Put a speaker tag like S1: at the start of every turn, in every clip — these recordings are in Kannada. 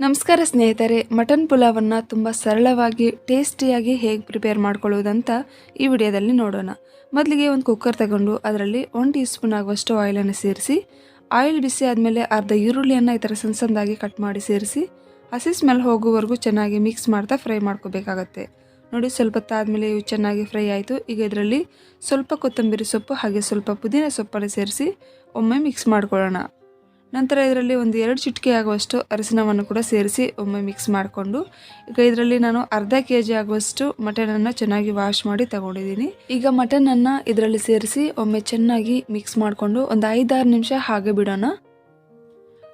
S1: ನಮಸ್ಕಾರ ಸ್ನೇಹಿತರೆ, ಮಟನ್ ಪುಲಾವನ್ನು ತುಂಬ ಸರಳವಾಗಿ, ಟೇಸ್ಟಿಯಾಗಿ ಹೇಗೆ ಪ್ರಿಪೇರ್ ಮಾಡ್ಕೊಳ್ಳೋದಂತ ಈ ವಿಡಿಯೋದಲ್ಲಿ ನೋಡೋಣ. ಮೊದಲಿಗೆ ಒಂದು ಕುಕ್ಕರ್ ತಗೊಂಡು ಅದರಲ್ಲಿ ಒನ್ ಟೀ ಸ್ಪೂನ್ ಆಗುವಷ್ಟು ಆಯಿಲನ್ನು ಸೇರಿಸಿ ಆಯಿಲ್ ಬಿಸಿ ಆದಮೇಲೆ ಅರ್ಧ ಈರುಳ್ಳಿಯನ್ನು ಈ ಥರ ಸಣ್ಣ ಸಣ್ಣದಾಗಿ ಕಟ್ ಮಾಡಿ ಸೇರಿಸಿ, ಹಸಿ ಸ್ಮೆಲ್ ಹೋಗುವವರೆಗೂ ಚೆನ್ನಾಗಿ ಮಿಕ್ಸ್ ಮಾಡ್ತಾ ಫ್ರೈ ಮಾಡ್ಕೋಬೇಕಾಗತ್ತೆ. ನೋಡಿ, ಸ್ವಲ್ಪ ಹೊತ್ತಾದಮೇಲೆ ಇವು ಚೆನ್ನಾಗಿ ಫ್ರೈ ಆಯಿತು. ಈಗ ಇದರಲ್ಲಿ ಸ್ವಲ್ಪ ಕೊತ್ತಂಬರಿ ಸೊಪ್ಪು ಹಾಗೆ ಸ್ವಲ್ಪ ಪುದೀನ ಸೊಪ್ಪನ್ನು ಸೇರಿಸಿ ಒಮ್ಮೆ ಮಿಕ್ಸ್ ಮಾಡ್ಕೊಳ್ಳೋಣ. ನಂತರ ಇದರಲ್ಲಿ ಒಂದು ಎರಡು ಚಿಟಿಕೆ ಆಗುವಷ್ಟು ಅರಿಶಿನವನ್ನು ಕೂಡ ಸೇರಿಸಿ ಒಮ್ಮೆ ಮಿಕ್ಸ್ ಮಾಡಿಕೊಂಡು, ಈಗ ಇದರಲ್ಲಿ ನಾನು ಅರ್ಧ ಕೆ ಜಿ ಆಗುವಷ್ಟು ಮಟನನ್ನು ಚೆನ್ನಾಗಿ ವಾಶ್ ಮಾಡಿ ತಗೊಂಡಿದ್ದೀನಿ. ಈಗ ಮಟನನ್ನು ಇದರಲ್ಲಿ ಸೇರಿಸಿ ಒಮ್ಮೆ ಚೆನ್ನಾಗಿ ಮಿಕ್ಸ್ ಮಾಡಿಕೊಂಡು ಒಂದು ಐದಾರು ನಿಮಿಷ ಹಾಗೆ ಬಿಡೋಣ.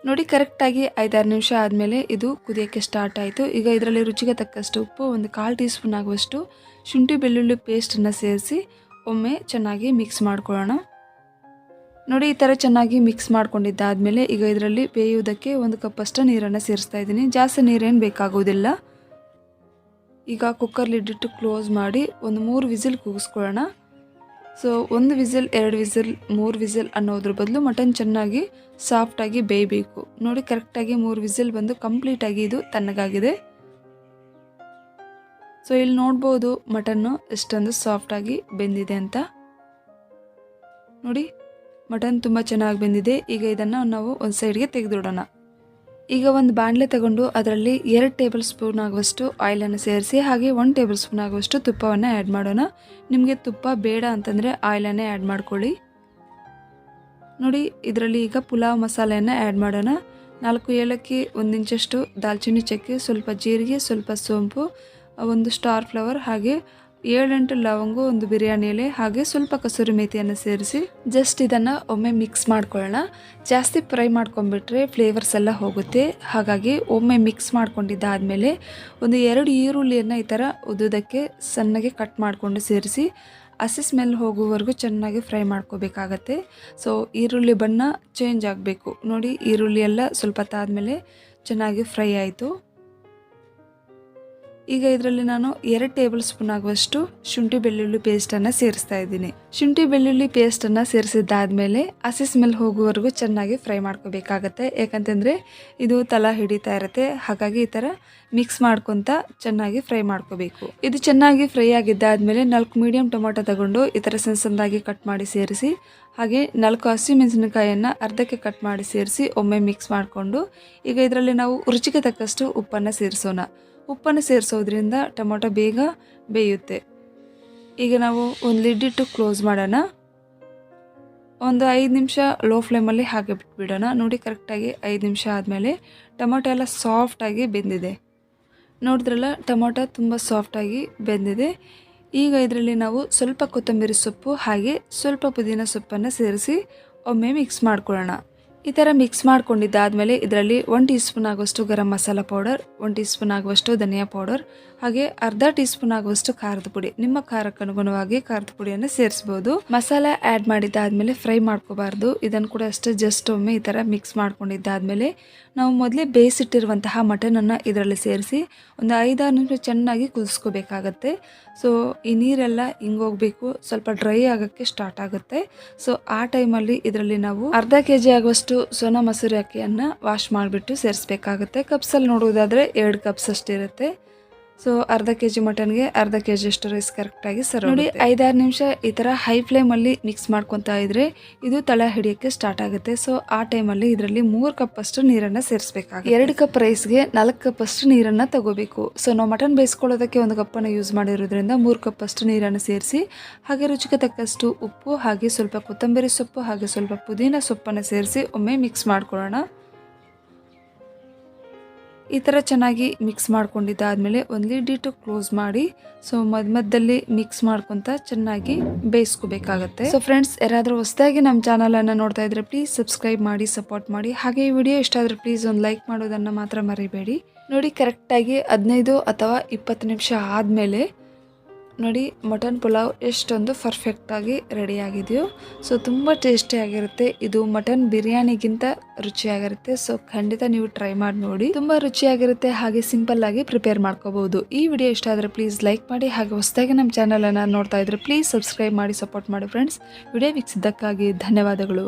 S1: ನೋಡಿ ಕರೆಕ್ಟಾಗಿ ಐದಾರು ನಿಮಿಷ ಆದಮೇಲೆ ಇದು ಕುದಿಯೋಕ್ಕೆ ಸ್ಟಾರ್ಟ್ ಆಯಿತು. ಈಗ ಇದರಲ್ಲಿ ರುಚಿಗೆ ತಕ್ಕಷ್ಟು ಉಪ್ಪು, ಒಂದು ಕಾಲು ಟೀ ಸ್ಪೂನ್ ಆಗುವಷ್ಟು ಶುಂಠಿ ಬೆಳ್ಳುಳ್ಳಿ ಪೇಸ್ಟನ್ನು ಸೇರಿಸಿ ಒಮ್ಮೆ ಚೆನ್ನಾಗಿ ಮಿಕ್ಸ್ ಮಾಡ್ಕೊಳ್ಳೋಣ. ನೋಡಿ, ಈ ಥರ ಚೆನ್ನಾಗಿ ಮಿಕ್ಸ್ ಮಾಡ್ಕೊಂಡಿದ್ದಾದಮೇಲೆ ಈಗ ಇದರಲ್ಲಿ ಬೇಯುವುದಕ್ಕೆ ಒಂದು ಕಪ್ಪಷ್ಟು ನೀರನ್ನು ಸೇರಿಸ್ತಾ ಇದ್ದೀನಿ. ಜಾಸ್ತಿ ನೀರೇನು ಬೇಕಾಗೋದಿಲ್ಲ ಈಗ ಕುಕ್ಕರ್ ಲಿಡ್ಡಿಟ್ಟು ಕ್ಲೋಸ್ ಮಾಡಿ ಒಂದು ಮೂರು ವಿಸಿಲ್ ಕೂಗಿಸ್ಕೊಳ್ಳೋಣ. ಸೊ ಒಂದು ವಿಸಿಲ್, ಎರಡು ವಿಸಿಲ್, ಮೂರು ವಿಸಿಲ್ ಅನ್ನೋದ್ರ ಬದಲು ಮಟನ್ ಚೆನ್ನಾಗಿ ಸಾಫ್ಟಾಗಿ ಬೇಯಬೇಕು. ನೋಡಿ ಕರೆಕ್ಟಾಗಿ ಮೂರು ವಿಸಿಲ್ ಬಂದು ಕಂಪ್ಲೀಟಾಗಿ ಇದು ತಣ್ಣಗಾಗಿದೆ. ಸೊ ಇಲ್ಲಿ ನೋಡ್ಬೋದು ಮಟನ್ನು ಎಷ್ಟೊಂದು ಸಾಫ್ಟಾಗಿ ಬೆಂದಿದೆ ಅಂತ. ನೋಡಿ ಮಟನ್ ತುಂಬ ಚೆನ್ನಾಗಿ ಬೆಂದಿದೆ. ಈಗ ಇದನ್ನು ನಾವು ಒಂದು ಸೈಡ್ಗೆ ತೆಗೆದಿಡೋಣ. ಈಗ ಒಂದು ಬಾಣಲೆ ತಗೊಂಡು ಅದರಲ್ಲಿ ಎರಡು ಟೇಬಲ್ ಸ್ಪೂನ್ ಆಗುವಷ್ಟು ಆಯಿಲನ್ನು ಸೇರಿಸಿ, ಹಾಗೆ ಒಂದು ಟೇಬಲ್ ಸ್ಪೂನ್ ಆಗುವಷ್ಟು ತುಪ್ಪವನ್ನು ಆ್ಯಡ್ ಮಾಡೋಣ. ನಿಮಗೆ ತುಪ್ಪ ಬೇಡ ಅಂತಂದರೆ ಆಯಿಲನ್ನೇ ಆ್ಯಡ್ ಮಾಡ್ಕೊಳ್ಳಿ. ನೋಡಿ, ಇದರಲ್ಲಿ ಈಗ ಪುಲಾವ್ ಮಸಾಲೆಯನ್ನು ಆ್ಯಡ್ ಮಾಡೋಣ. ನಾಲ್ಕು ಏಲಕ್ಕಿ, ಒಂದು ಇಂಚಷ್ಟು ದಾಲ್ಚಿನ್ನಿ ಚಕ್ಕೆ, ಸ್ವಲ್ಪ ಜೀರಿಗೆ, ಸ್ವಲ್ಪ ಸೋಂಪು, ಒಂದು ಸ್ಟಾರ್ ಫ್ಲವರ್ ಹಾಗೆ ಏಳೆಂಟು ಲವಂಗು, ಒಂದು ಬಿರಿಯಾನಿ ಎಲೆ ಹಾಗೆ ಸ್ವಲ್ಪ ಕಸೂರಿ ಮೇಥಿಯನ್ನು ಸೇರಿಸಿ ಜಸ್ಟ್ ಇದನ್ನು ಒಮ್ಮೆ ಮಿಕ್ಸ್ ಮಾಡ್ಕೊಳ್ಳೋಣ. ಜಾಸ್ತಿ ಫ್ರೈ ಮಾಡ್ಕೊಂಬಿಟ್ರೆ ಫ್ಲೇವರ್ಸ್ ಎಲ್ಲ ಹೋಗುತ್ತೆ. ಹಾಗಾಗಿ ಒಮ್ಮೆ ಮಿಕ್ಸ್ ಮಾಡ್ಕೊಂಡಿದ್ದಾದಮೇಲೆ ಒಂದು ಎರಡು ಈರುಳ್ಳಿಯನ್ನು ಈ ಥರ ಉದ್ದುದಕ್ಕೆ ಸಣ್ಣಗೆ ಕಟ್ ಮಾಡಿಕೊಂಡು ಸೇರಿಸಿ ಹಸಿ ಸ್ಮೆಲ್ ಹೋಗುವವರೆಗೂ ಚೆನ್ನಾಗಿ ಫ್ರೈ ಮಾಡ್ಕೋಬೇಕಾಗತ್ತೆ. ಸೊ ಈರುಳ್ಳಿ ಬಣ್ಣ ಚೇಂಜ್ ಆಗಬೇಕು. ನೋಡಿ, ಈರುಳ್ಳಿ ಎಲ್ಲ ಸ್ವಲ್ಪ ತಾದ್ಮೇಲೆ ಚೆನ್ನಾಗಿ ಫ್ರೈ ಆಯಿತು. ಈಗ ಇದರಲ್ಲಿ ನಾನು ಎರಡು ಟೇಬಲ್ ಸ್ಪೂನ್ ಆಗುವಷ್ಟು ಶುಂಠಿ ಬೆಳ್ಳುಳ್ಳಿ ಪೇಸ್ಟನ್ನು ಸೇರಿಸ್ತಾ ಇದ್ದೀನಿ. ಶುಂಠಿ ಬೆಳ್ಳುಳ್ಳಿ ಪೇಸ್ಟನ್ನು ಸೇರಿಸಿದ್ದಾದ್ಮೇಲೆ ಹಸಿ ಸ್ಮೆಲ್ ಹೋಗುವವರೆಗೂ ಚೆನ್ನಾಗಿ ಫ್ರೈ ಮಾಡ್ಕೋಬೇಕಾಗತ್ತೆ. ಯಾಕಂತಂದರೆ ಇದು ತಲ ಹಿಡಿತಾ ಇರುತ್ತೆ. ಹಾಗಾಗಿ ಈ ಥರ ಮಿಕ್ಸ್ ಮಾಡ್ಕೊತ ಚೆನ್ನಾಗಿ ಫ್ರೈ ಮಾಡ್ಕೋಬೇಕು. ಇದು ಚೆನ್ನಾಗಿ ಫ್ರೈ ಆಗಿದ್ದಾದ್ಮೇಲೆ ನಾಲ್ಕು ಮೀಡಿಯಂ ಟೊಮೊಟೊ ತಗೊಂಡು ಈ ಥರ ಸಣ್ಣ ಸಣ್ಣದಾಗಿ ಕಟ್ ಮಾಡಿ ಸೇರಿಸಿ, ಹಾಗೆ ನಾಲ್ಕು ಹಸಿ ಮೆಣಸಿನಕಾಯಿಯನ್ನು ಅರ್ಧಕ್ಕೆ ಕಟ್ ಮಾಡಿ ಸೇರಿಸಿ ಒಮ್ಮೆ ಮಿಕ್ಸ್ ಮಾಡಿಕೊಂಡು, ಈಗ ಇದರಲ್ಲಿ ನಾವು ರುಚಿಗೆ ತಕ್ಕಷ್ಟು ಉಪ್ಪನ್ನು ಸೇರಿಸೋಣ. ಉಪ್ಪನ್ನು ಸೇರಿಸೋದ್ರಿಂದ ಟೊಮೊಟೊ ಬೇಗ ಬೇಯುತ್ತೆ. ಈಗ ನಾವು ಒಂದು ಲಿಡ್ಡಿಟ್ಟು ಕ್ಲೋಸ್ ಮಾಡೋಣ. ಒಂದು ಐದು ನಿಮಿಷ ಲೋ ಫ್ಲೇಮಲ್ಲಿ ಹಾಗೆ ಬಿಟ್ಬಿಡೋಣ. ನೋಡಿ ಕರೆಕ್ಟಾಗಿ ಐದು ನಿಮಿಷ ಆದಮೇಲೆ ಟೊಮೊಟೊ ಎಲ್ಲ ಸಾಫ್ಟಾಗಿ ಬೆಂದಿದೆ. ನೋಡಿದ್ರಲ್ಲ, ಟೊಮೊಟೊ ತುಂಬ ಸಾಫ್ಟಾಗಿ ಬೆಂದಿದೆ. ಈಗ ಇದರಲ್ಲಿ ನಾವು ಸ್ವಲ್ಪ ಕೊತ್ತಂಬರಿ ಸೊಪ್ಪು ಹಾಗೆ ಸ್ವಲ್ಪ ಪುದೀನ ಸೊಪ್ಪನ್ನು ಸೇರಿಸಿ ಒಮ್ಮೆ ಮಿಕ್ಸ್ ಮಾಡ್ಕೊಳ್ಳೋಣ. ಈ ಥರ ಮಿಕ್ಸ್ ಮಾಡ್ಕೊಂಡಿದ್ದಾದಮೇಲೆ ಇದರಲ್ಲಿ ಒನ್ ಟೀ ಸ್ಪೂನ್ ಆಗುವಷ್ಟು garam masala powder one teaspoon ಆಗುವಷ್ಟು ಧನಿಯಾ ಪೌಡರ್ ಹಾಗೆ ಅರ್ಧ ಟೀ ಸ್ಪೂನ್ ಆಗುವಷ್ಟು ಖಾರದ ಪುಡಿ. ನಿಮ್ಮ ಖಾರಕ್ಕೆ ಅನುಗುಣವಾಗಿ ಖಾರದ ಪುಡಿಯನ್ನು ಸೇರಿಸಬಹುದು ಮಸಾಲ ಆ್ಯಡ್ ಮಾಡಿದ್ದಾದ್ಮೇಲೆ ಫ್ರೈ ಮಾಡ್ಕೋಬಾರ್ದು. ಇದನ್ನು ಕೂಡ ಅಷ್ಟೇ ಜಸ್ಟ್ ಒಮ್ಮೆ ಈ ಥರ ಮಿಕ್ಸ್ ಮಾಡ್ಕೊಂಡಿದ್ದಾದ್ಮೇಲೆ ನಾವು ಮೊದಲೇ ಬೇಯಿಸಿಟ್ಟಿರುವಂತಹ ಮಟನನ್ನು ಇದರಲ್ಲಿ ಸೇರಿಸಿ ಒಂದು ಐದಾರು ನಿಮಿಷ ಚೆನ್ನಾಗಿ ಕುದಿಸ್ಕೋಬೇಕಾಗತ್ತೆ. ಸೊ ಈ ನೀರೆಲ್ಲ ಹಿಂಗೋಗ್ಬೇಕು ಸ್ವಲ್ಪ ಡ್ರೈ ಆಗೋಕ್ಕೆ ಸ್ಟಾರ್ಟ್ ಆಗುತ್ತೆ. ಸೊ ಆ ಟೈಮಲ್ಲಿ ಇದರಲ್ಲಿ ನಾವು ಅರ್ಧ ಕೆ ಜಿ ಆಗುವಷ್ಟು ಸೋನಾ ಮಸೂರಿ ಅಕ್ಕಿಯನ್ನು ವಾಶ್ ಮಾಡಿಬಿಟ್ಟು ಸೇರಿಸ್ಬೇಕಾಗುತ್ತೆ. ಕಪ್ಸಲ್ಲಿ ನೋಡೋದಾದರೆ ಎರಡು ಕಪ್ಸ್ ಅಷ್ಟಿರುತ್ತೆ. ಸೊ ಅರ್ಧ ಕೆ ಜಿ ಮಟನ್ಗೆ ಅರ್ಧ ಕೆ ಜಿ ಅಷ್ಟು ರೈಸ್ ಕರೆಕ್ಟಾಗಿ ಸರ್ ನೋಡಿ ಐದಾರು ನಿಮಿಷ ಈ ಥರ ಹೈ ಫ್ಲೇಮಲ್ಲಿ ಮಿಕ್ಸ್ ಮಾಡ್ಕೊತಾ ಇದ್ರೆ ಇದು ತಳ ಹಿಡಿಯೋಕ್ಕೆ ಸ್ಟಾರ್ಟ್ ಆಗುತ್ತೆ. ಸೊ ಆ ಟೈಮಲ್ಲಿ ಇದರಲ್ಲಿ ಮೂರು ಕಪ್ ಅಷ್ಟು ನೀರನ್ನು ಸೇರಿಸಬೇಕಾಗುತ್ತೆ. ಎರಡು ಕಪ್ ರೈಸ್ಗೆ ನಾಲ್ಕು ಕಪ್ ಅಷ್ಟು ನೀರನ್ನು ತಗೋಬೇಕು. ಸೊ ನಾವು ಮಟನ್ ಬೇಯಿಸ್ಕೊಳ್ಳೋದಕ್ಕೆ ಒಂದು ಕಪ್ಪನ್ನು ಯೂಸ್ ಮಾಡಿರೋದ್ರಿಂದ ಮೂರು ಕಪ್ ಅಷ್ಟು ನೀರನ್ನು ಸೇರಿಸಿ ಹಾಗೆ ರುಚಿಗೆ ತಕ್ಕಷ್ಟು ಉಪ್ಪು ಹಾಗೆ ಸ್ವಲ್ಪ ಕೊತ್ತಂಬರಿ ಸೊಪ್ಪು ಹಾಗೆ ಸ್ವಲ್ಪ ಪುದೀನ ಸೊಪ್ಪನ್ನು ಸೇರಿಸಿ ಒಮ್ಮೆ ಮಿಕ್ಸ್ ಮಾಡ್ಕೊಳ್ಳೋಣ. ಈ ಥರ ಚೆನ್ನಾಗಿ ಮಿಕ್ಸ್ ಮಾಡ್ಕೊಂಡಿದ್ದಾದಮೇಲೆ ಒಂದು ಲಿಡ್ ಕ್ಲೋಸ್ ಮಾಡಿ ಸೊ ಮದ್ ಮಧ್ಯದಲ್ಲಿ ಮಿಕ್ಸ್ ಮಾಡ್ಕೊತ ಚೆನ್ನಾಗಿ ಬೇಯಿಸ್ಕೋಬೇಕಾಗತ್ತೆ. ಸೊ ಫ್ರೆಂಡ್ಸ್ ಯಾರಾದರೂ ಹೊಸದಾಗಿ ನಮ್ಮ ಚಾನಲನ್ನು ನೋಡ್ತಾ ಇದ್ರೆ ಪ್ಲೀಸ್ ಸಬ್ಸ್ಕ್ರೈಬ್ ಮಾಡಿ ಸಪೋರ್ಟ್ ಮಾಡಿ. ಹಾಗೆ ಈ ವಿಡಿಯೋ ಇಷ್ಟ ಆದರೆ ಪ್ಲೀಸ್ ಒಂದು ಲೈಕ್ ಮಾಡೋದನ್ನು ಮಾತ್ರ ಮರಿಬೇಡಿ. ನೋಡಿ ಕರೆಕ್ಟಾಗಿ ಹದಿನೈದು ಅಥವಾ ಇಪ್ಪತ್ತು ನಿಮಿಷ ಆದಮೇಲೆ ನೋಡಿ, ಮಟನ್ ಪುಲಾವ್ ಎಷ್ಟೊಂದು ಪರ್ಫೆಕ್ಟಾಗಿ ರೆಡಿಯಾಗಿದೆಯೋ ಸೊ ತುಂಬ ಟೇಸ್ಟಿಯಾಗಿರುತ್ತೆ ಇದು ಮಟನ್ ಬಿರಿಯಾನಿಗಿಂತ ರುಚಿಯಾಗಿರುತ್ತೆ. ಸೊ ಖಂಡಿತ ನೀವು ಟ್ರೈ ಮಾಡಿ ನೋಡಿ. ತುಂಬ ರುಚಿಯಾಗಿರುತ್ತೆ, ಹಾಗೆ ಸಿಂಪಲ್ ಆಗಿ ಪ್ರಿಪೇರ್ ಮಾಡ್ಕೋಬಹುದು. ಈ ವಿಡಿಯೋ ಇಷ್ಟ ಆದರೆ ಪ್ಲೀಸ್ ಲೈಕ್ ಮಾಡಿ, ಹಾಗೆ ಹೊಸದಾಗಿ ನಮ್ಮ ಚಾನಲನ್ನು ನೋಡ್ತಾ ಇದ್ರೆ ಪ್ಲೀಸ್ ಸಬ್ಸ್ಕ್ರೈಬ್ ಮಾಡಿ ಸಪೋರ್ಟ್ ಮಾಡಿ ಫ್ರೆಂಡ್ಸ್ ವಿಡಿಯೋ ವೀಕ್ಸಿದ್ದಕ್ಕಾಗಿ ಧನ್ಯವಾದಗಳು.